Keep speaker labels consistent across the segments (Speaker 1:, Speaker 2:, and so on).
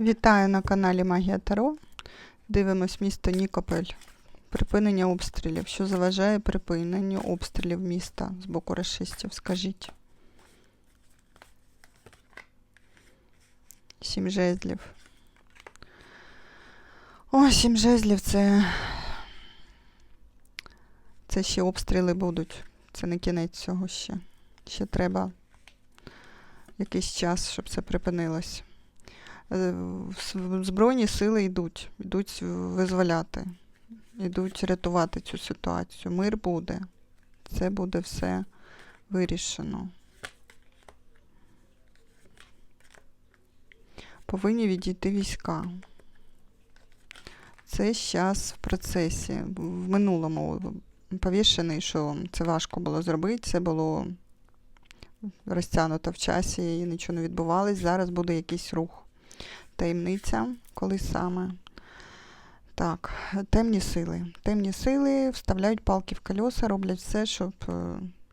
Speaker 1: Вітаю на каналі Магія Таро. Дивимось місто Нікополь. Припинення обстрілів. Що заважає припиненню обстрілів міста з боку расистів? Скажіть. Сім жезлів. О, сім жезлів це. Це ще обстріли будуть. Це не кінець цього ще. Ще треба якийсь час, щоб це припинилось. Е, Збройні сили йдуть, йдуть визволяти, йдуть рятувати цю ситуацію. Мир буде. Це буде все вирішено. Повинні відійти війська. Це зараз в процесі. В минулому повішений, що це важко було зробити, це було розтягнуто в часі і нічого не відбувалось. Зараз буде якийсь рух. Таємниця, коли саме. Так, темні сили. Темні сили вставляють палки в кольоса, роблять все, щоб е,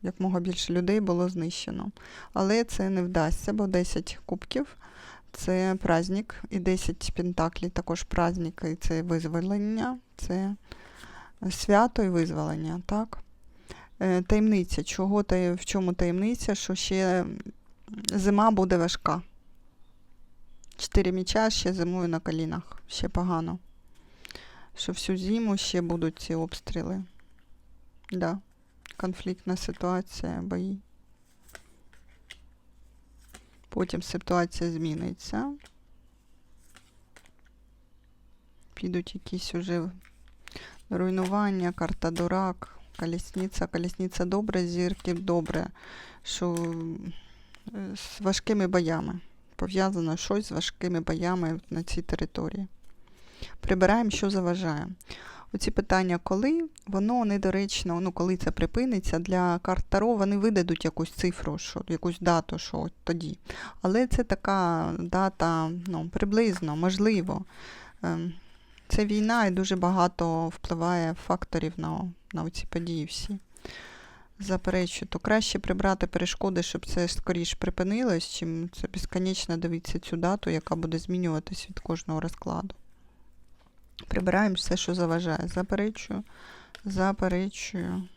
Speaker 1: якмога більше людей було знищено. Але це не вдасться, бо 10 кубків це праздник, і 10 пентаклів також праздник, і це визволення, це свято і визволення. так? Е, Таємниця. Чого та в чому таємниця? Що ще зима буде важка. Чотири міча ще зимою на колінах. Ще погано. Що всю зиму ще будуть ці обстріли. Да. Конфліктна ситуація, бої. Потім ситуація зміниться. Підуть якісь уже руйнування, карта дурак, колісниця. Колісниця добре, зірки добре. Що з важкими боями пов'язано щось з важкими боями на цій території. Прибираємо, що заважає. Оці питання, коли, воно недоречно, ну, коли це припиниться, для карт Таро вони видадуть якусь цифру, що, якусь дату, що от тоді. Але це така дата ну, приблизно, можливо. Ем, Це війна і дуже багато впливає факторів на, на ці події всі заперечую, то краще прибрати перешкоди, щоб це скоріш припинилось, чим це безконечно дивитися цю дату, яка буде змінюватись від кожного розкладу. Прибираємо все, що заважає. Заперечую, заперечую,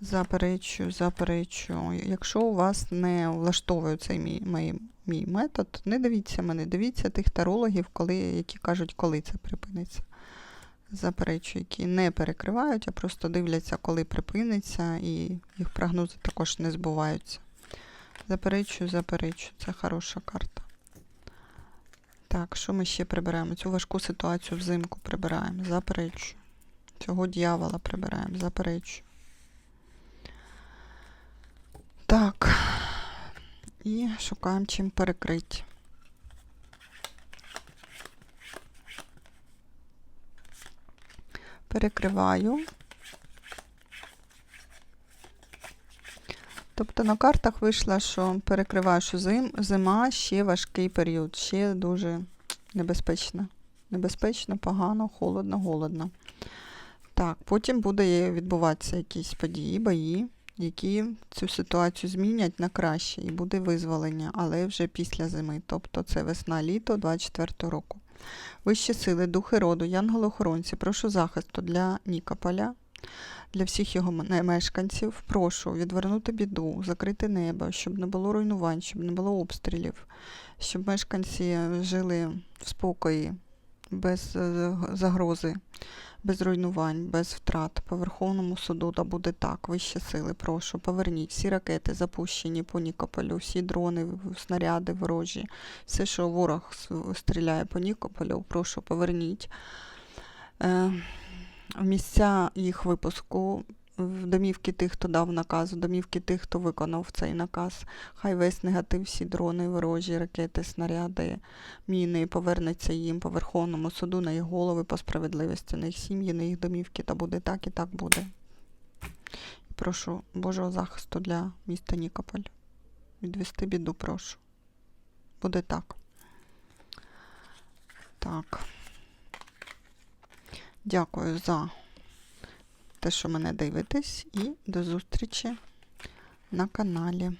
Speaker 1: заперечую, заперечую. Якщо у вас не влаштовує цей мій, мій, мій метод, не дивіться мене, дивіться тих тарологів, коли, які кажуть, коли це припиниться заперечую, які не перекривають, а просто дивляться, коли припиниться, і їх прогнози також не збуваються. Заперечую, заперечую. Це хороша карта. Так, що ми ще прибираємо? Цю важку ситуацію взимку прибираємо. Заперечую. Цього дьявола прибираємо, заперечую. Так. І шукаємо чим перекрити. Перекриваю. Тобто на картах вийшло, що перекриваю, що зим, зима ще важкий період, ще дуже небезпечно. Небезпечно, погано, холодно, голодно. Так, потім буде відбуватися якісь події, бої, які цю ситуацію змінять на краще, і буде визволення, але вже після зими. Тобто це весна-літо 24 року. Вищі сили, духи роду, янголи-охоронці, прошу захисту для Нікополя, для всіх його мешканців. Прошу відвернути біду, закрити небо, щоб не було руйнувань, щоб не було обстрілів, щоб мешканці жили в спокої, без е, загрози, без руйнувань, без втрат. По Верховному суду да буде так. Вищі сили, прошу, поверніть всі ракети запущені по Нікополю, всі дрони, снаряди ворожі, все, що ворог стріляє по Нікополю, прошу, поверніть. Е, в місця їх випуску, домівки тих, хто дав наказ, в домівки тих, хто виконав цей наказ. Хай весь негатив, всі дрони, ворожі, ракети, снаряди, міни повернеться їм по Верховному суду на їх голови по справедливості, на їх сім'ї, на їх домівки, та буде так і так буде. Прошу Божого захисту для міста Нікополь. Відвести біду, прошу. Буде так. Так. Дякую за те, що мене дивитесь, і до зустрічі на каналі.